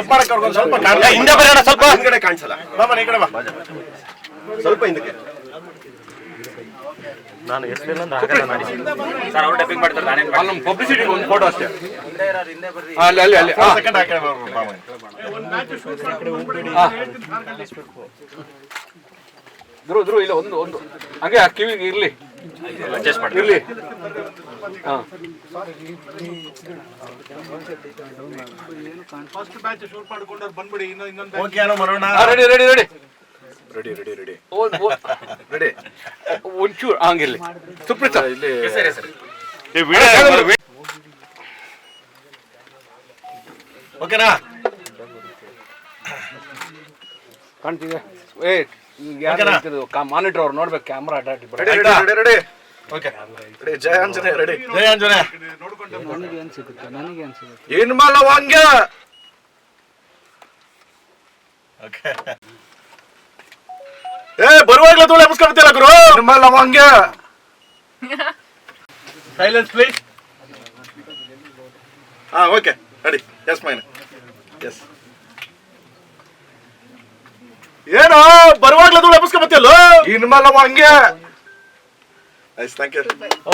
Dub ಮಾಡಕ್ಕೆ ಅವ್ರಿಗೊಂದು ಸ್ವಲ್ಪ ಹಿಂದೆ ಬರೋಣ ಸ್ವಲ್ಪ. ಹಿಂದ್ಗಡೆ ಕಾಣಿಸಲ್ಲ. ಬಾಬಾ ಈ ಕಡೆ ಬಾ. ಸ್ವಲ್ಪ ಹಿಂದಕ್ಕೆ. ನಾನು ಎಷ್ಟೆಲ್ಲ ಆಗಲ್ಲ ನಾನು ಸರ್ ಅವ್ರು ಡಬ್ಬಿಂಗ್ ಮಾಡ್ತಾರೆ ನಾನೇನ್ ಅಲ್ಲಿ ನಮ್ಮ ಪಬ್ಲಿಸಿಟಿ ಒಂದು ಫೋಟೋ ಅಷ್ಟೇ. ಅಲ್ಲಿ ಅಲ್ಲಿ ಅಲ್ಲಿ. ಒಂದು ಸೆಕೆಂಡ್ ಧ್ರುವ ಧ್ರುವ ಇಲ್ಲ ಒಂದು ಒಂದು. ಹಂಗೆ ಆ ಕಿವಿಗೆ ಇರ್ಲಿ. ಅಡ್ಜಸ್ಟ್ ಇರ್ಲಿ. ಹಾ ಓಕೆ ಏನೋ ಮಾಡೋಣ ready ready ready ready ready ready ready ಒಂಚೂರು ಹಂಗಿರ್ಲಿ. ಸುಪ್ರೀತ್. ಇಲ್ಲಿ ಸರಿ ಸರಿ ಓಕೆನಾ? ಕಾಣ್ತಿದೆ. ಏ ಓಕೆನಾ? ಮಾನಿಟರ್ ಅವ್ರು ನೋಡ್ಬೇಕು ಕ್ಯಾಮ್ರಾ ಅಡ್ಡಾಡಿ ರೆಡಿ ಓಕೆ ಇನ್ಮಲ ವಾಂಗ್ಯ ಓಕೆ ಏ ಬರುವಾಗ್ಲೇ ಧೂಳು ಎಬ್ಸ್ಕೊಂಡ್ಬಿಟ್ಟಿಲ್ಲ ಗುರು? ಇನ್ಮಲ ವಾಂಗ್ಯ ಸೈಲೆನ್ಸ್ ಪ್ಲೀಸ್ ಹಾ ಓಕೆ ರೆಡಿ ಎಸ್ ಮೈನ್. ಎಸ್ ಏನೋ ಬರುವಾಗಲೇ ಧೂಳು ಎಬ್ಸ್ಕೊಂಡ್ಬಿಟ್ಟಿಲ್ಲ ಇನ್ಮಲ ವಾಂಗ್ಯ Guys, thank you. Okay.